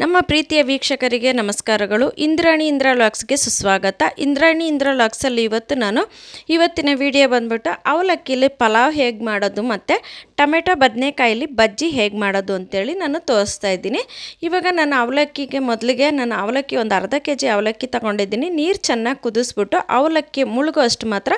ನಮ್ಮ ಪ್ರೀತಿಯ ವೀಕ್ಷಕರಿಗೆ ನಮಸ್ಕಾರಗಳು. ಇಂದ್ರಾಣಿ ಇಂದ್ರ ಲಾಕ್ಸ್ಗೆ ಸುಸ್ವಾಗತ. ಇಂದ್ರಾಣಿ ಇಂದ್ರ ಲಾಕ್ಸಲ್ಲಿ ಇವತ್ತು ನಾನು ಇವತ್ತಿನ ವಿಡಿಯೋ ಬಂದ್ಬಿಟ್ಟು ಅವಲಕ್ಕಿಲಿ ಪಲಾವ್ ಹೇಗೆ ಮಾಡೋದು ಮತ್ತು ಟೊಮೆಟೊ ಬದನೆಕಾಯಲ್ಲಿ ಬಜ್ಜಿ ಹೇಗೆ ಮಾಡೋದು ಅಂತೇಳಿ ನಾನು ತೋರಿಸ್ತಾ ಇದ್ದೀನಿ. ಇವಾಗ ನಾನು ಅವಲಕ್ಕಿಗೆ ಮೊದಲಿಗೆ ನಾನು ಅವಲಕ್ಕಿ ಒಂದು ಅರ್ಧ ಕೆ ಜಿ ಅವಲಕ್ಕಿ ತೊಗೊಂಡಿದ್ದೀನಿ. ನೀರು ಚೆನ್ನಾಗಿ ಕುದಿಸ್ಬಿಟ್ಟು ಅವಲಕ್ಕಿ ಮುಳುಗೋ ಅಷ್ಟು ಮಾತ್ರ,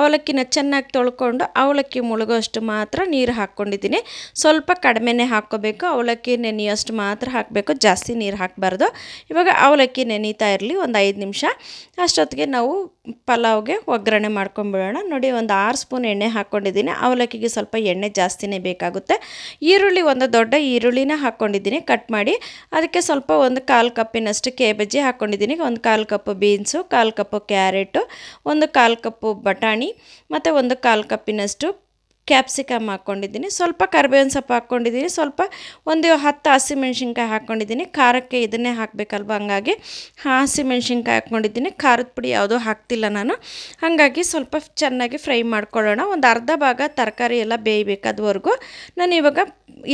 ಅವಲಕ್ಕಿನ ಚೆನ್ನಾಗಿ ತೊಳ್ಕೊಂಡು ಅವಲಕ್ಕಿ ಮುಳುಗೋ ಅಷ್ಟು ಮಾತ್ರ ನೀರು ಹಾಕ್ಕೊಂಡಿದ್ದೀನಿ. ಸ್ವಲ್ಪ ಕಡಿಮೆನೇ ಹಾಕ್ಕೋಬೇಕು, ಅವಲಕ್ಕಿ ನೆನೆಯೋಷ್ಟು ಮಾತ್ರ ಹಾಕಬೇಕು ಜಾಸ್ತಿ. ನೀರು ಹಾಕಬಾರ್ದು. ಇವಾಗ ಅವಲಕ್ಕಿ ನೆನೀತಾ ಇರಲಿ, ಒಂದು ಐದು ನಿಮಿಷ. ಅಷ್ಟೊತ್ತಿಗೆ ನಾವು ಪಲಾವ್ಗೆ ಒಗ್ಗರಣೆ ಮಾಡ್ಕೊಂಬಿಡೋಣ. ನೋಡಿ, ಒಂದು ಆರು ಸ್ಪೂನ್ ಎಣ್ಣೆ ಹಾಕ್ಕೊಂಡಿದ್ದೀನಿ ಅವಲಕ್ಕಿಗೆ ಸ್ವಲ್ಪ ಎಣ್ಣೆ ಜಾಸ್ತಿನೇ ಬೇಕಾಗುತ್ತೆ. ಈರುಳ್ಳಿ, ಒಂದು ದೊಡ್ಡ ಈರುಳ್ಳಿನ ಹಾಕ್ಕೊಂಡಿದ್ದೀನಿ ಕಟ್ ಮಾಡಿ. ಅದಕ್ಕೆ ಸ್ವಲ್ಪ ಒಂದು ಕಾಲು ಕಪ್ಪಿನಷ್ಟು ಕೇಬಜ್ಜಿ ಹಾಕ್ಕೊಂಡಿದ್ದೀನಿ ಒಂದು ಕಾಲು ಕಪ್ಪು ಬೀನ್ಸು, ಕಾಲು ಕಪ್ಪು ಕ್ಯಾರೆಟು, ಒಂದು ಕಾಲು ಕಪ್ಪು ಬಟಾಣಿ, ಮತ್ತು ಒಂದು ಕಾಲು ಕಪ್ಪಿನಷ್ಟು ಕ್ಯಾಪ್ಸಿಕಮ್ ಹಾಕ್ಕೊಂಡಿದ್ದೀನಿ ಸ್ವಲ್ಪ ಕರಿಬೇವಿನ ಸೊಪ್ಪು ಹಾಕ್ಕೊಂಡಿದ್ದೀನಿ ಸ್ವಲ್ಪ ಒಂದು ಹತ್ತು ಹಸಿಮೆಣ್ಸಿನ್ಕಾಯಿ ಹಾಕ್ಕೊಂಡಿದ್ದೀನಿ ಖಾರಕ್ಕೆ ಇದನ್ನೇ ಹಾಕಬೇಕಲ್ವ? ಹಂಗಾಗಿ ಹಸಿಮೆಣ್ಸಿನ್ಕಾಯಿ ಹಾಕ್ಕೊಂಡಿದ್ದೀನಿ ಖಾರದ ಪುಡಿ ಯಾವುದೂ ಹಾಕ್ತಿಲ್ಲ ನಾನು. ಹಾಗಾಗಿ ಸ್ವಲ್ಪ ಚೆನ್ನಾಗಿ ಫ್ರೈ ಮಾಡ್ಕೊಳ್ಳೋಣ. ಒಂದು ಅರ್ಧ ಭಾಗ ತರಕಾರಿ ಎಲ್ಲ ಬೇಯಬೇಕು ಅದುವರೆಗೂ ನಾನು ಇವಾಗ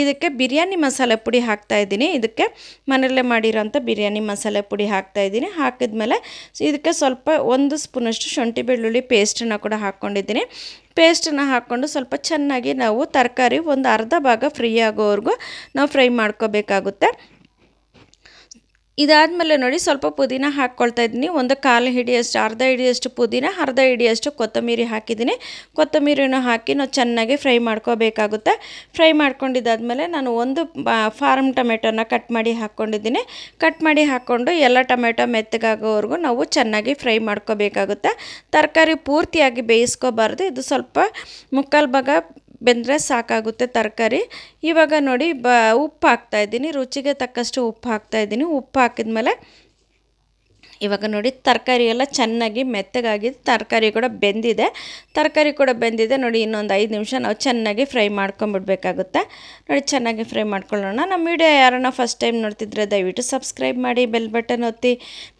ಇದಕ್ಕೆ ಬಿರಿಯಾನಿ ಮಸಾಲೆ ಪುಡಿ ಹಾಕ್ತಾಯಿದ್ದೀನಿ ಇದಕ್ಕೆ ಮನೆಯಲ್ಲೇ ಮಾಡಿರೋಂಥ ಬಿರಿಯಾನಿ ಮಸಾಲೆ ಪುಡಿ ಹಾಕ್ತಾಯಿದ್ದೀನಿ ಹಾಕಿದ್ಮೇಲೆ ಇದಕ್ಕೆ ಸ್ವಲ್ಪ ಒಂದು ಸ್ಪೂನಷ್ಟು ಶುಂಠಿ ಬೆಳ್ಳುಳ್ಳಿ ಪೇಸ್ಟನ್ನು ಕೂಡ ಹಾಕ್ಕೊಂಡಿದ್ದೀನಿ. ಪೇಸ್ಟನ್ನು ಹಾಕ್ಕೊಂಡು ಸ್ವಲ್ಪ ಚೆನ್ನಾಗಿ ನಾವು ತರಕಾರಿ ಒಂದು ಅರ್ಧ ಭಾಗ ಫ್ರೀ ಆಗೋವರೆಗೂ ನಾವು ಫ್ರೈ ಮಾಡ್ಕೋಬೇಕಾಗುತ್ತೆ. ಇದಾದಮೇಲೆ ನೋಡಿ ಸ್ವಲ್ಪ ಪುದೀನ ಹಾಕ್ಕೊಳ್ತಾ ಇದ್ದೀನಿ. ಒಂದು ಕಾಲು ಹಿಡಿಯಷ್ಟು, ಅರ್ಧ ಹಿಡಿಯಷ್ಟು ಪುದೀನ, ಅರ್ಧ ಹಿಡಿಯಷ್ಟು ಕೊತ್ತಂಬರಿ ಹಾಕಿದ್ದೀನಿ. ಕೊತ್ತಂಬರಿನೂ ಹಾಕಿ ನಾವು ಚೆನ್ನಾಗಿ ಫ್ರೈ ಮಾಡ್ಕೋಬೇಕಾಗುತ್ತೆ. ಫ್ರೈ ಮಾಡ್ಕೊಂಡಿದ್ದಾದಮೇಲೆ ನಾನು ಒಂದು ಫಾರ್ಮ್ ಟೊಮೆಟೊನ ಕಟ್ ಮಾಡಿ ಹಾಕ್ಕೊಂಡಿದ್ದೀನಿ. ಕಟ್ ಮಾಡಿ ಹಾಕ್ಕೊಂಡು ಎಲ್ಲ ಟೊಮೆಟೊ ಮೆತ್ತಗಾಗೋವರೆಗೂ ನಾವು ಚೆನ್ನಾಗಿ ಫ್ರೈ ಮಾಡ್ಕೋಬೇಕಾಗುತ್ತೆ. ತರಕಾರಿ ಪೂರ್ತಿಯಾಗಿ ಬೇಯಿಸ್ಕೋಬಾರ್ದು. ಇದು ಸ್ವಲ್ಪ ಮುಕ್ಕಾಲು ಭಾಗ ಬೆಂದರೆ ಸಾಕಾಗುತ್ತೆ ತರಕಾರಿ. ಇವಾಗ ನೋಡಿ ಬ, ಉಪ್ಪು ಹಾಕ್ತಾಯಿದ್ದೀನಿ ರುಚಿಗೆ ತಕ್ಕಷ್ಟು ಉಪ್ಪು ಹಾಕ್ತಾಯಿದ್ದೀನಿ ಉಪ್ಪು ಹಾಕಿದ್ಮೇಲೆ ಇವಾಗ ನೋಡಿ ತರಕಾರಿ ಎಲ್ಲ ಚೆನ್ನಾಗಿ ಮೆತ್ತಗಾಗಿ ತರಕಾರಿ ಕೂಡ ಬೆಂದಿದೆ. ತರಕಾರಿ ಕೂಡ ಬೆಂದಿದೆ. ನೋಡಿ ಇನ್ನೊಂದು ಐದು ನಿಮಿಷ ನಾವು ಚೆನ್ನಾಗಿ ಫ್ರೈ ಮಾಡ್ಕೊಂಬಿಡ್ಬೇಕಾಗುತ್ತೆ. ನೋಡಿ ಚೆನ್ನಾಗಿ ಫ್ರೈ ಮಾಡ್ಕೊಳ್ಳೋಣ. ನಮ್ಮ ವೀಡಿಯೋ ಯಾರನ್ನ ಫಸ್ಟ್ ಟೈಮ್ ನೋಡ್ತಿದ್ರೆ ದಯವಿಟ್ಟು ಸಬ್ಸ್ಕ್ರೈಬ್ ಮಾಡಿ ಬೆಲ್ ಬಟನ್ ಒತ್ತಿ.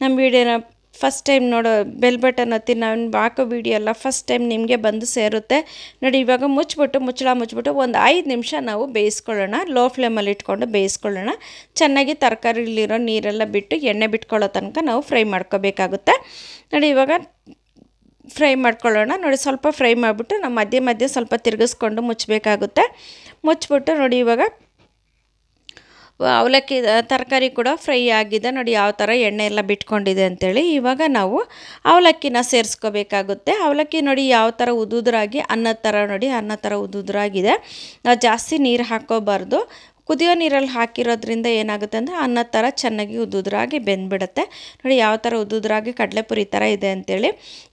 ನಮ್ಮ ವೀಡಿಯೋನ ಫಸ್ಟ್ ಟೈಮ್ ನೋಡೋ ಬೆಲ್ ಬಟನ್ ಒತ್ತಿ ನಾನು ಹಾಕೋ ವಿಡಿಯೋ ಎಲ್ಲ ಫಸ್ಟ್ ಟೈಮ್ ನಿಮಗೆ ಬಂದು ಸೇರುತ್ತೆ. ನೋಡಿ, ಇವಾಗ ಮುಚ್ಚಿಬಿಟ್ಟು ಮುಚ್ಚಳ ಮುಚ್ಚಿಬಿಟ್ಟು ಒಂದು ಐದು ನಿಮಿಷ ನಾವು ಬೇಯಿಸ್ಕೊಳ್ಳೋಣ. ಲೋ ಫ್ಲೇಮಲ್ಲಿ ಇಟ್ಕೊಂಡು ಬೇಯಿಸ್ಕೊಳ್ಳೋಣ. ಚೆನ್ನಾಗಿ ತರಕಾರಿಲಿರೋ ನೀರೆಲ್ಲ ಬಿಟ್ಟು ಎಣ್ಣೆ ಬಿಟ್ಕೊಳ್ಳೋ ತನಕ ನಾವು ಫ್ರೈ ಮಾಡ್ಕೋಬೇಕಾಗುತ್ತೆ. ನೋಡಿ, ಇವಾಗ ಫ್ರೈ ಮಾಡ್ಕೊಳ್ಳೋಣ. ನೋಡಿ, ಸ್ವಲ್ಪ ಫ್ರೈ ಮಾಡಿಬಿಟ್ಟು ನಾವು ಮಧ್ಯೆ ಮಧ್ಯೆ ಸ್ವಲ್ಪ ತಿರುಗಿಸ್ಕೊಂಡು ಮುಚ್ಚಬೇಕಾಗುತ್ತೆ ಮುಚ್ಚಿಬಿಟ್ಟು ನೋಡಿ, ಇವಾಗ ಅವಲಕ್ಕಿ ತರಕಾರಿ ಕೂಡ ಫ್ರೈ ಆಗಿದೆ. ನೋಡಿ ಯಾವ ಥರ ಎಣ್ಣೆ ಎಲ್ಲ ಬಿಟ್ಕೊಂಡಿದೆ ಅಂತೇಳಿ ಇವಾಗ ನಾವು ಅವಲಕ್ಕಿನ ಸೇರಿಸ್ಕೋಬೇಕಾಗುತ್ತೆ. ಅವಲಕ್ಕಿ ನೋಡಿ ಯಾವ ಥರ ಉದುದ್ರಾಗಿ, ಅನ್ನದ ಥರ ನೋಡಿ ಅನ್ನ ಥರ ಉದುದ್ರಾಗಿದೆ. ಜಾಸ್ತಿ ನೀರು ಹಾಕ್ಕೋಬಾರ್ದು ಕುದಿಯೋ ನೀರಲ್ಲಿ ಹಾಕಿರೋದ್ರಿಂದ ಏನಾಗುತ್ತೆ ಅಂದರೆ ಅನ್ನ ಥರ ಚೆನ್ನಾಗಿ ಉದುದ್ರಾಗಿ ಬೆಂದ್ಬಿಡುತ್ತೆ. ನೋಡಿ ಯಾವ ಥರ ಉದುದ್ರಾಗಿ ಕಡಲೆಪುರಿ ಥರ ಇದೆ ಅಂತೇಳಿ.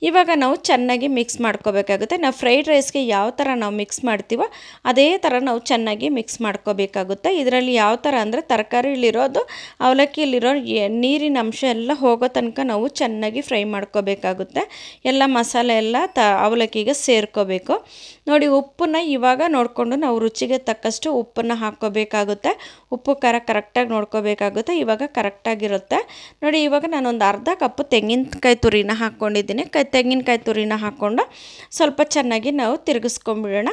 ಇವಾಗ ನಾವು ಚೆನ್ನಾಗಿ ಮಿಕ್ಸ್ ಮಾಡ್ಕೋಬೇಕಾಗುತ್ತೆ. ನಾವು ಫ್ರೈಡ್ ರೈಸ್ಗೆ ಯಾವ ಥರ ನಾವು ಮಿಕ್ಸ್ ಮಾಡ್ತೀವೋ ಅದೇ ಥರ ನಾವು ಚೆನ್ನಾಗಿ ಮಿಕ್ಸ್ ಮಾಡ್ಕೋಬೇಕಾಗುತ್ತೆ. ಇದರಲ್ಲಿ ಯಾವ ಥರ ಅಂದರೆ ತರಕಾರಿಲಿರೋದು, ಅವಲಕ್ಕಿಲಿರೋ ನೀರಿನ ಅಂಶ ಎಲ್ಲ ಹೋಗೋ ತನಕ ನಾವು ಚೆನ್ನಾಗಿ ಫ್ರೈ ಮಾಡ್ಕೋಬೇಕಾಗುತ್ತೆ. ಎಲ್ಲ ಮಸಾಲೆ ಎಲ್ಲ ತ, ಅವಲಕ್ಕಿಗೆ ಸೇರ್ಕೋಬೇಕು. ನೋಡಿ ಉಪ್ಪನ್ನ ಇವಾಗ ನೋಡಿಕೊಂಡು ನಾವು ರುಚಿಗೆ ತಕ್ಕಷ್ಟು ಉಪ್ಪನ್ನು ಹಾಕ್ಕೋಬೇಕಾಗುತ್ತೆ. ಉಪ್ಪು, ಖಾರ ಕರೆಕ್ಟಾಗಿ ನೋಡ್ಕೋಬೇಕಾಗುತ್ತೆ. ಇವಾಗ ಕರೆಕ್ಟಾಗಿರುತ್ತೆ ನೋಡಿ, ಇವಾಗ ನಾನು ಒಂದು ಅರ್ಧ ಕಪ್ಪು ತೆಂಗಿನಕಾಯಿ ತುರಿನ ಹಾಕ್ಕೊಂಡಿದ್ದೀನಿ. ಕೈ ತೆಂಗಿನಕಾಯಿ ತುರಿನ ಹಾಕ್ಕೊಂಡು ಸ್ವಲ್ಪ ಚೆನ್ನಾಗಿ ನಾವು ತಿರುಗಿಸ್ಕೊಂಬಿಡೋಣ.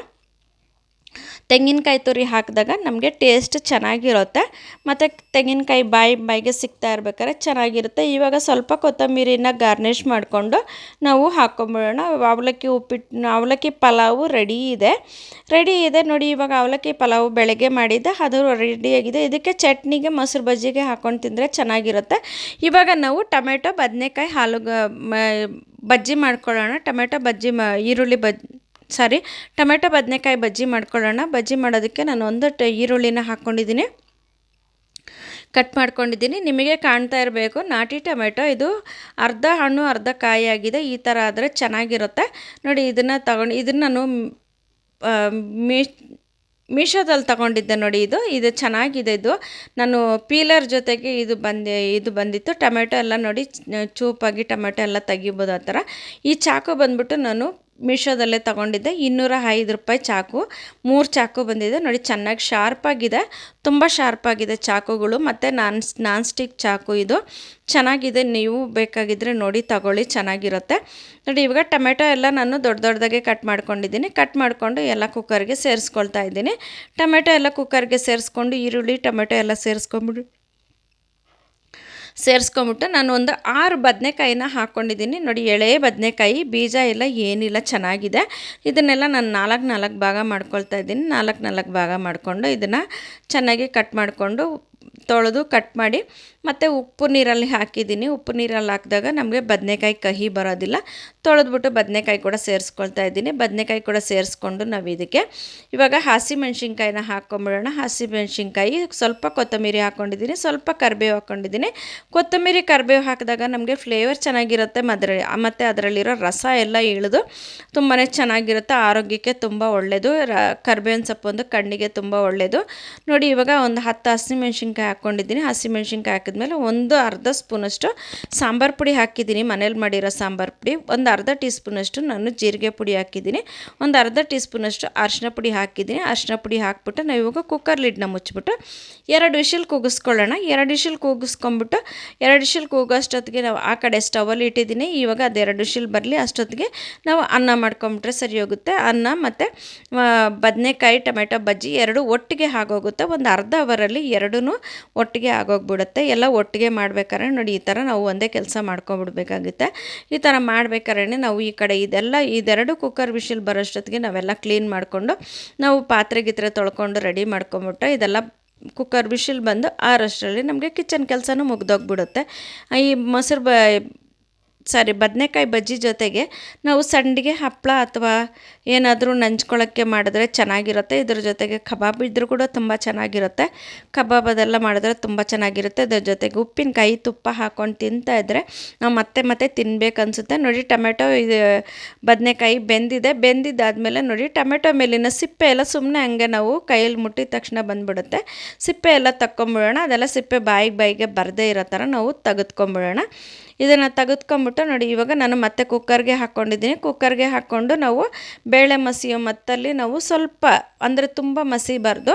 ತೆಂಗಿನಕಾಯಿ ತುರಿ ಹಾಕಿದಾಗ ನಮಗೆ ಟೇಸ್ಟ್ ಚೆನ್ನಾಗಿರುತ್ತೆ. ಮತ್ತು ತೆಂಗಿನಕಾಯಿ ಬಾಯಿ ಬಾಯಿಗೆ ಸಿಗ್ತಾ ಇರ್ಬೇಕಾದ್ರೆ ಚೆನ್ನಾಗಿರುತ್ತೆ. ಇವಾಗ ಸ್ವಲ್ಪ ಕೊತ್ತಂಬರಿನ ಗಾರ್ನಿಷ್ ಮಾಡಿಕೊಂಡು ನಾವು ಹಾಕ್ಕೊಂಬಿಡೋಣ ಅವಲಕ್ಕಿ ಉಪ್ಪಿಟ್ಟು ಅವಲಕ್ಕಿ ಪಲಾವು ರೆಡಿ ಇದೆ. ರೆಡಿ ಇದೆ ನೋಡಿ, ಇವಾಗ ಅವಲಕ್ಕಿ ಪಲಾವು ಬೆಳಗ್ಗೆ ಮಾಡಿದ್ದೆ. ಅದು ರೆಡಿಯಾಗಿದೆ ಇದಕ್ಕೆ ಚಟ್ನಿಗೆ ಮೊಸರು ಬಜ್ಜಿಗೆ ಹಾಕ್ಕೊಂಡು ತಿಂದರೆ ಚೆನ್ನಾಗಿರುತ್ತೆ. ಇವಾಗ ನಾವು ಟೊಮೆಟೊ, ಬದನೆಕಾಯಿ ಹಾಲು ಬಜ್ಜಿ ಮಾಡ್ಕೊಳ್ಳೋಣ. ಟೊಮೆಟೊ, ಬಜ್ಜಿ ಈರುಳ್ಳಿ ಬಜ್ ಸಾರಿ, ಟೊಮೆಟೊ, ಬದನೆಕಾಯಿ ಬಜ್ಜಿ ಮಾಡ್ಕೊಳ್ಳೋಣ. ಬಜ್ಜಿ ಮಾಡೋದಕ್ಕೆ ನಾನು ಒಂದು ಟ ಈರುಳ್ಳಿನ ಹಾಕ್ಕೊಂಡಿದ್ದೀನಿ. ಕಟ್ ಮಾಡ್ಕೊಂಡಿದ್ದೀನಿ. ನಿಮಗೆ ಕಾಣ್ತಾ ಇರಬೇಕು, ನಾಟಿ ಟೊಮೆಟೊ ಇದು ಅರ್ಧ ಹಣ್ಣು, ಅರ್ಧ ಕಾಯಿ ಆಗಿದೆ. ಈ ಥರ ಆದರೆ ಚೆನ್ನಾಗಿರುತ್ತೆ. ನೋಡಿ, ಇದನ್ನು ತಗೊಂಡು, ಇದನ್ನು ನಾನು ಮೀಶೋದಲ್ಲಿ ತಗೊಂಡಿದ್ದೆ ನೋಡಿ ಇದು. ಇದು ಚೆನ್ನಾಗಿದೆ ಇದು. ನಾನು ಪೀಲರ್ ಜೊತೆಗೆ ಇದು ಬಂದು, ಇದು ಬಂದಿತ್ತು. ಟೊಮೆಟೊ ಎಲ್ಲ ನೋಡಿ ಚೂಪಾಗಿ ಟೊಮೆಟೊ ಎಲ್ಲ ತೆಗಿಬೋದು ಆ ಥರ. ಈ ಚಾಕು ಬಂದ್ಬಿಟ್ಟು ನಾನು ಮೀಶೋದಲ್ಲೇ ತಗೊಂಡಿದ್ದೆ. ಇನ್ನೂರ ಐದು ರೂಪಾಯಿ ಚಾಕು. ಮೂರು ಚಾಕು ಬಂದಿದೆ. ನೋಡಿ, ಚೆನ್ನಾಗಿ ಶಾರ್ಪಾಗಿದೆ ತುಂಬ ಶಾರ್ಪಾಗಿದೆ ಚಾಕುಗಳು. ಮತ್ತು ನಾನ್ ನಾನ್ ಸ್ಟಿಕ್ ಚಾಕು ಇದು. ಚೆನ್ನಾಗಿದೆ. ನೀವು ಬೇಕಾಗಿದ್ದರೆ ನೋಡಿ, ತಗೊಳ್ಳಿ. ಚೆನ್ನಾಗಿರುತ್ತೆ. ನೋಡಿ, ಇವಾಗ ಟೊಮೆಟೊ ಎಲ್ಲ ನಾನು ದೊಡ್ಡ ದೊಡ್ಡದಾಗೆ ಕಟ್ ಮಾಡ್ಕೊಂಡಿದ್ದೀನಿ. ಕಟ್ ಮಾಡಿಕೊಂಡು ಎಲ್ಲ ಕುಕ್ಕರ್ಗೆ ಸೇರಿಸ್ಕೊಳ್ತಾ ಇದ್ದೀನಿ. ಟೊಮೆಟೊ ಎಲ್ಲ ಕುಕ್ಕರ್ಗೆ ಸೇರಿಸ್ಕೊಂಡು ಈರುಳ್ಳಿ, ಟೊಮೆಟೊ ಎಲ್ಲ ಸೇರಿಸ್ಕೊಂಬಿಟ್ಟು ಸೇರಿಸ್ಕೊಂಬಿಟ್ಟು ನಾನು ಒಂದು ಆರು ಬದನೆಕಾಯಿನ ಹಾಕ್ಕೊಂಡಿದ್ದೀನಿ. ನೋಡಿ, ಎಳೆ, ಬದನೆಕಾಯಿ, ಬೀಜ ಎಲ್ಲ ಏನಿಲ್ಲ, ಚೆನ್ನಾಗಿದೆ. ಇದನ್ನೆಲ್ಲ ನಾನು ನಾಲ್ಕು ನಾಲ್ಕು ಭಾಗ ಮಾಡ್ಕೊಳ್ತಾ ಇದ್ದೀನಿ. ನಾಲ್ಕು ನಾಲ್ಕು ಭಾಗ ಮಾಡಿಕೊಂಡು ಇದನ್ನು ಚೆನ್ನಾಗಿ ಕಟ್ ಮಾಡಿಕೊಂಡು ತೊಳೆದು ಕಟ್ ಮಾಡಿ ಮತ್ತು ಉಪ್ಪು ನೀರಲ್ಲಿ ಹಾಕಿದ್ದೀನಿ. ಉಪ್ಪು ನೀರಲ್ಲಿ ಹಾಕಿದಾಗ ನಮಗೆ ಬದನೆಕಾಯಿ ಕಹಿ ಬರೋದಿಲ್ಲ. ತೊಳೆದ್ಬಿಟ್ಟು ಬದನೆಕಾಯಿ ಕೂಡ ಸೇರಿಸ್ಕೊಳ್ತಾ ಇದ್ದೀನಿ. ಬದನೆಕಾಯಿ ಕೂಡ ಸೇರಿಸ್ಕೊಂಡು ನಾವು ಇದಕ್ಕೆ ಇವಾಗ ಹಸಿ ಮೆಣಸಿನ್ಕಾಯಿನ ಹಾಕ್ಕೊಂಬಿಡೋಣ ಹಸಿ ಮೆಣಸಿನ್ಕಾಯಿ ಸ್ವಲ್ಪ ಕೊತ್ತಂಬರಿ ಹಾಕ್ಕೊಂಡಿದ್ದೀನಿ ಸ್ವಲ್ಪ ಕರಿಬೇವು ಹಾಕ್ಕೊಂಡಿದ್ದೀನಿ ಕೊತ್ತಂಬರಿ, ಕರಿಬೇವು ಹಾಕಿದಾಗ ನಮಗೆ ಫ್ಲೇವರ್ ಚೆನ್ನಾಗಿರುತ್ತೆ. ಮದ್ರ ಮತ್ತು ಅದರಲ್ಲಿರೋ ರಸ ಎಲ್ಲ ಇಳಿದು ತುಂಬಾ ಚೆನ್ನಾಗಿರುತ್ತೆ. ಆರೋಗ್ಯಕ್ಕೆ ತುಂಬ ಒಳ್ಳೆಯದು ರ, ಕರ್ಬೇವಿನ ಸೊಪ್ಪು ಒಂದು ಕಣ್ಣಿಗೆ ತುಂಬ ಒಳ್ಳೆಯದು ನೋಡಿ ಇವಾಗ ಒಂದು ಹತ್ತು ಹಸಿಮೆಣ್ಸಿನ್ಕಾಯಿ ಹಾಕ್ಕೊಂಡಿದ್ದೀನಿ ಹಸಿಮೆಣ್ಸಿನ್ಕಾಯಿ ಹಾಕಿದ್ಮೇಲೆ ಒಂದು ಅರ್ಧ ಸ್ಪೂನಷ್ಟು ಸಾಂಬಾರು ಪುಡಿ ಹಾಕಿದ್ದೀನಿ. ಮನೇಲಿ ಮಾಡಿರೋ ಸಾಂಬಾರು ಪುಡಿ. ಒಂದು ಅರ್ಧ ಟೀ ಸ್ಪೂನಷ್ಟು ನಾನು ಜೀರಿಗೆ ಪುಡಿ ಹಾಕಿದ್ದೀನಿ. ಒಂದು ಅರ್ಧ ಟೀ ಸ್ಪೂನಷ್ಟು ಅರಿಶಿನ ಪುಡಿ ಹಾಕಿದ್ದೀನಿ. ಅರಿಶಿನ ಪುಡಿ ಹಾಕ್ಬಿಟ್ಟು ನಾವು ಇವಾಗ ಕುಕ್ಕರ್ ಲಿಡ್ನ ಮುಚ್ಚಿಬಿಟ್ಟು ಎರಡು ವಿಷಲ್ ಕೂಗಿಸ್ಕೊಳ್ಳೋಣ. ಎರಡು ವಿಷಲ್ ಕೂಗಿಸ್ಕೊಂಬಿಟ್ಟು ಎರಡು ವಿಷಲ್ ಕೂಗೋಷ್ಟೊತ್ತಿಗೆ ನಾವು ಆ ಕಡೆ ಸ್ಟವಲ್ಲಿ ಇಟ್ಟಿದ್ದೀನಿ. ಇವಾಗ ಅದೆರಡು ವಿಷಲ್ ಬರಲಿ, ಅಷ್ಟೊತ್ತಿಗೆ ನಾವು ಅನ್ನ ಮಾಡ್ಕೊಂಬಿಟ್ರೆ ಸರಿ ಹೋಗುತ್ತೆ. ಅನ್ನ ಮತ್ತು ಬದನೆಕಾಯಿ, ಟೊಮೆಟೊ, ಬಜ್ಜಿ ಎರಡು ಒಟ್ಟಿಗೆ ಆಗೋಗುತ್ತೆ. ಒಂದು ಅರ್ಧ ಅವರಲ್ಲಿ ಎರಡೂ ಒಟ್ಟಿಗೆ ಆಗೋಗ್ಬಿಡುತ್ತೆ. ಎಲ್ಲ ಒಟ್ಟಿಗೆ ಮಾಡ್ಬೇಕಾದ್ರೆ ನೋಡಿ, ಈ ಥರ ನಾವು ಒಂದೇ ಕೆಲಸ ಮಾಡ್ಕೊಬಿಡ್ಬೇಕಾಗುತ್ತೆ. ಈ ಥರ ಮಾಡ್ಬೇಕಾದ್ರೆ ನಾವು ಈ ಕಡೆ ಇದೆಲ್ಲ, ಇದೆರಡು ಕುಕ್ಕರ್ ವಿಷಲ್ ಬರೋಷ್ಟೊತ್ತಿಗೆ ನಾವೆಲ್ಲ ಕ್ಲೀನ್ ಮಾಡಿಕೊಂಡು, ನಾವು ಪಾತ್ರೆ ಗಿತ್ರೆ ತೊಳ್ಕೊಂಡು ರೆಡಿ ಮಾಡ್ಕೊಂಬಿಟ್ಟು, ಇದೆಲ್ಲ ಕುಕ್ಕರ್ ವಿಷಲ್ ಬಂದು ಆರಷ್ಟರಲ್ಲಿ ನಮಗೆ ಕಿಚನ್ ಕೆಲಸನೂ ಮುಗ್ದೋಗ್ಬಿಡುತ್ತೆ. ಈ ಮೊಸರು ಬ ಸಾರಿ, ಬದನೆಕಾಯಿ ಬಜ್ಜಿ ಜೊತೆಗೆ ನಾವು ಸಂಡಿಗೆ ಹಪ್ಪಳ ಅಥವಾ ಏನಾದರೂ ನಂಚ್ಕೊಳ್ಳೋಕ್ಕೆ ಮಾಡಿದ್ರೆ ಚೆನ್ನಾಗಿರುತ್ತೆ. ಇದ್ರ ಜೊತೆಗೆ ಕಬಾಬ್ ಇದ್ದರೂ ಕೂಡ ತುಂಬ ಚೆನ್ನಾಗಿರುತ್ತೆ. ಕಬಾಬ್ ಅದೆಲ್ಲ ಮಾಡಿದ್ರೆ ತುಂಬ ಚೆನ್ನಾಗಿರುತ್ತೆ. ಅದ್ರ ಜೊತೆಗೆ ಉಪ್ಪಿನಕಾಯಿ ತುಪ್ಪ ಹಾಕ್ಕೊಂಡು ತಿಂತಾ ಇದ್ದರೆ ನಾವು ಮತ್ತೆ ಮತ್ತೆ ತಿನ್ಬೇಕು ಅನಿಸುತ್ತೆ ನೋಡಿ, ಟೊಮೆಟೊ ಇದು ಬದನೆಕಾಯಿ ಬೆಂದಿದೆ. ಬೆಂದಿದ್ದಾದಮೇಲೆ ನೋಡಿ, ಟೊಮೆಟೊ ಮೇಲಿನ ಸಿಪ್ಪೆ ಎಲ್ಲ ಸುಮ್ಮನೆ ಹಂಗೆ ನಾವು ಕೈಯಲ್ಲಿ ಮುಟ್ಟಿದ ತಕ್ಷಣ ಬಂದ್ಬಿಡುತ್ತೆ. ಸಿಪ್ಪೆ ಎಲ್ಲ ತಕ್ಕೊಂಬಿಡೋಣ. ಅದೆಲ್ಲ ಸಿಪ್ಪೆ ಬಾಯಿಗೆ ಬಾಯಿಗೆ ಬರದೇ ಇರೋ ಥರ ನಾವು ತೆಗೆದ್ಕೊಂಬಿಡೋಣ. ಇದನ್ನು ತೆಗೆದ್ಕೊಂಬಿಟ್ಟು ನೋಡಿ, ಇವಾಗ ನಾನು ಮತ್ತೆ ಕುಕ್ಕರ್ಗೆ ಹಾಕ್ಕೊಂಡಿದ್ದೀನಿ. ಕುಕ್ಕರ್ಗೆ ಹಾಕ್ಕೊಂಡು ನಾವು ಬೇಳೆ ಮಸಿಯೋ ಮತ್ತಲ್ಲಿ ನಾವು ಸ್ವಲ್ಪ, ಅಂದರೆ ತುಂಬ ಮಸಿಬಾರ್ದು,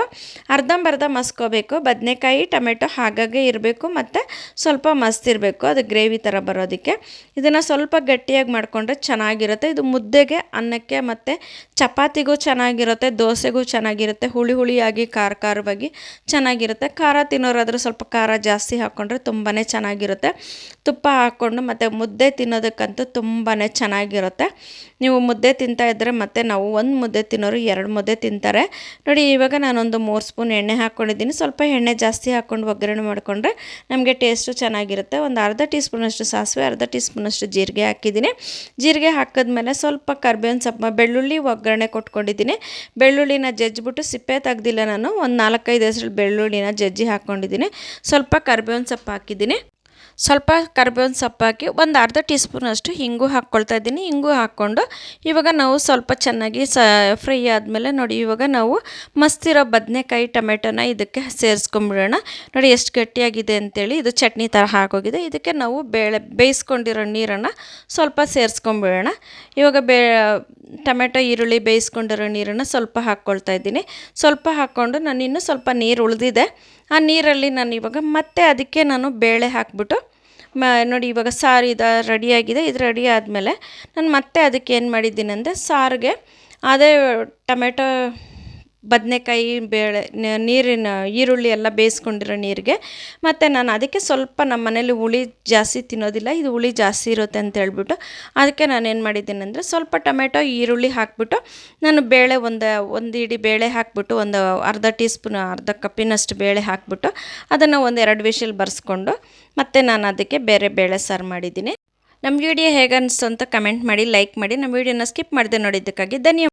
ಅರ್ಧಂಬರ್ಧ ಮಸ್ಕೋಬೇಕು. ಬದನೆಕಾಯಿ, ಟೊಮೆಟೊ ಹಾಗಾಗೆ ಇರಬೇಕು, ಮತ್ತು ಸ್ವಲ್ಪ ಮಸ್ತಿರಬೇಕು ಅದು ಗ್ರೇವಿ ಥರ ಬರೋದಕ್ಕೆ. ಇದನ್ನು ಸ್ವಲ್ಪ ಗಟ್ಟಿಯಾಗಿ ಮಾಡಿಕೊಂಡ್ರೆ ಚೆನ್ನಾಗಿರುತ್ತೆ. ಇದು ಮುದ್ದೆಗೆ, ಅನ್ನಕ್ಕೆ ಮತ್ತು ಚಪಾತಿಗೂ ಚೆನ್ನಾಗಿರುತ್ತೆ, ದೋಸೆಗೂ ಚೆನ್ನಾಗಿರುತ್ತೆ, ಹುಳಿ ಹುಳಿಯಾಗಿ, ಖಾರ ಖಾರವಾಗಿ ಚೆನ್ನಾಗಿರುತ್ತೆ. ಖಾರ ತಿನ್ನೋರಾದರೂ ಸ್ವಲ್ಪ ಖಾರ ಜಾಸ್ತಿ ಹಾಕ್ಕೊಂಡ್ರೆ ತುಂಬಾ ಚೆನ್ನಾಗಿರುತ್ತೆ. ತುಪ್ಪ ಹಾಕ್ಕೊಂಡು ಮತ್ತು ಮುದ್ದೆ ತಿನ್ನೋದಕ್ಕಂತೂ ತುಂಬಾ ಚೆನ್ನಾಗಿರುತ್ತೆ. ನೀವು ಮುದ್ದೆ ತಿಂತಾ ಇದ್ದರೆ ಮತ್ತು ನಾವು ಒಂದು ಮುದ್ದೆ ತಿನ್ನೋರು ಎರಡು ಮುದ್ದೆ ತಿಂತಾರೆ. ನೋಡಿ, ಇವಾಗ ನಾನೊಂದು ಮೂರು ಸ್ಪೂನ್ ಎಣ್ಣೆ ಹಾಕ್ಕೊಂಡಿದ್ದೀನಿ ಸ್ವಲ್ಪ ಎಣ್ಣೆ ಜಾಸ್ತಿ ಹಾಕ್ಕೊಂಡು ಒಗ್ಗರಣೆ ಮಾಡಿಕೊಂಡ್ರೆ ನಮಗೆ ಟೇಸ್ಟು ಚೆನ್ನಾಗಿರುತ್ತೆ. ಒಂದು ಅರ್ಧ ಟೀ ಸ್ಪೂನಷ್ಟು ಸಾಸಿವೆ, ಅರ್ಧ ಟೀ ಸ್ಪೂನಷ್ಟು ಜೀರಿಗೆ ಹಾಕಿದ್ದೀನಿ. ಜೀರಿಗೆ ಹಾಕಿದ್ಮೇಲೆ ಸ್ವಲ್ಪ ಕರ್ಬೇವಿನ ಸೊಪ್ಪು, ಬೆಳ್ಳುಳ್ಳಿ ಒಗ್ಗರಣೆ ಕೊಟ್ಕೊಂಡಿದ್ದೀನಿ. ಬೆಳ್ಳುಳ್ಳಿನ ಜಜ್ಜಿಬಿಟ್ಟು ಸಿಪ್ಪೆ ತೆಗ್ದಿಲ್ಲ ನಾನು, ಒಂದು ನಾಲ್ಕೈದು ಹೆಸರು ಬೆಳ್ಳುಳ್ಳಿನ ಜಜ್ಜಿ ಹಾಕ್ಕೊಂಡಿದ್ದೀನಿ ಸ್ವಲ್ಪ ಕರ್ಬೇವಿನ ಸೊಪ್ಪು ಹಾಕಿದ್ದೀನಿ. ಸ್ವಲ್ಪ ಕರ್ಬೇವಿನ ಸೊಪ್ಪು ಹಾಕಿ ಒಂದು ಅರ್ಧ ಟೀ ಸ್ಪೂನಷ್ಟು ಹಿಂಗು ಹಾಕ್ಕೊಳ್ತಾ ಇದ್ದೀನಿ. ಹಿಂಗು ಹಾಕ್ಕೊಂಡು ಇವಾಗ ನಾವು ಸ್ವಲ್ಪ ಚೆನ್ನಾಗಿ ಸ ಫ್ರೈ ಆದಮೇಲೆ ನೋಡಿ, ಇವಾಗ ನಾವು ಮಸ್ತಿರೋ ಬದನೆಕಾಯಿ ಟೊಮೆಟೊನ ಇದಕ್ಕೆ ಸೇರಿಸ್ಕೊಂಬಿಡೋಣ. ನೋಡಿ ಎಷ್ಟು ಗಟ್ಟಿಯಾಗಿದೆ ಅಂತೇಳಿ ಇದು ಚಟ್ನಿ ಥರ ಹಾಕೋಗಿದೆ ಇದಕ್ಕೆ ನಾವು ಬೇಳೆ, ಬೇಯಿಸ್ಕೊಂಡಿರೋ ನೀರನ್ನು ಸ್ವಲ್ಪ ಸೇರಿಸ್ಕೊಂಬಿಡೋಣ. ಇವಾಗ ಬೇ, ಟೊಮೆಟೊ, ಈರುಳ್ಳಿ ಬೇಯಿಸ್ಕೊಂಡಿರೋ ನೀರನ್ನು ಸ್ವಲ್ಪ ಹಾಕ್ಕೊಳ್ತಾ ಇದ್ದೀನಿ. ಸ್ವಲ್ಪ ಹಾಕ್ಕೊಂಡು ನಾನು ಇನ್ನೂ ಸ್ವಲ್ಪ ನೀರು ಉಳಿದಿದೆ. ಆ ನೀರಲ್ಲಿ ನಾನು ಇವಾಗ ಮತ್ತೆ ಅದಕ್ಕೆ ನಾನು ಬೇಳೆ ಹಾಕ್ಬಿಟ್ಟು, ಮ, ನೋಡಿ ಇವಾಗ ಸಾರು ಇದು ರೆಡಿಯಾಗಿದೆ ಇದು ರೆಡಿ ಆದಮೇಲೆ ನಾನು ಮತ್ತೆ ಅದಕ್ಕೆ ಏನು ಮಾಡಿದ್ದೀನಿ ಅಂದರೆ ಸಾರಿಗೆ, ಅದೇ ಟೊಮೆಟೊ ಬದನೆಕಾಯಿ ಬೇಳೆ ನೀರಿನ ಈರುಳ್ಳಿ ಎಲ್ಲ ಬೇಯಿಸ್ಕೊಂಡಿರೋ ನೀರಿಗೆ. ಮತ್ತು ನಾನು ಅದಕ್ಕೆ ಸ್ವಲ್ಪ ನಮ್ಮ ಮನೇಲಿ ಹುಳಿ ಜಾಸ್ತಿ ತಿನ್ನೋದಿಲ್ಲ, ಇದು ಹುಳಿ ಜಾಸ್ತಿ ಇರುತ್ತೆ ಅಂತ ಹೇಳ್ಬಿಟ್ಟು ಅದಕ್ಕೆ ನಾನು ಏನು ಮಾಡಿದ್ದೀನಿ ಅಂದರೆ ಸ್ವಲ್ಪ ಟೊಮೆಟೊ, ಈರುಳ್ಳಿ ಹಾಕ್ಬಿಟ್ಟು ನಾನು ಬೇಳೆ ಒಂದು ಒಂದು ಇಡೀ ಬೇಳೆ ಹಾಕ್ಬಿಟ್ಟು ಒಂದು ಅರ್ಧ ಟೀ ಸ್ಪೂನ್ ಅರ್ಧ ಕಪ್ಪಿನಷ್ಟು ಬೇಳೆ ಹಾಕ್ಬಿಟ್ಟು ಅದನ್ನು ಒಂದು ಎರಡು ವಿಷಲ್ ಬರೆಸ್ಕೊಂಡು ಮತ್ತು ನಾನು ಅದಕ್ಕೆ ಬೇರೆ ಬೇಳೆ ಸಾರು ಮಾಡಿದ್ದೀನಿ. ನಮ್ಮ ವಿಡಿಯೋ ಹೇಗೆ ಅನಿಸ್ತು ಅಂತ ಕಮೆಂಟ್ ಮಾಡಿ, ಲೈಕ್ ಮಾಡಿ. ನಮ್ಮ ವಿಡಿಯೋನ ಸ್ಕಿಪ್ ಮಾಡದೆ ನೋಡಿದ್ದಕ್ಕಾಗಿ ಧನ್ಯವಾದ.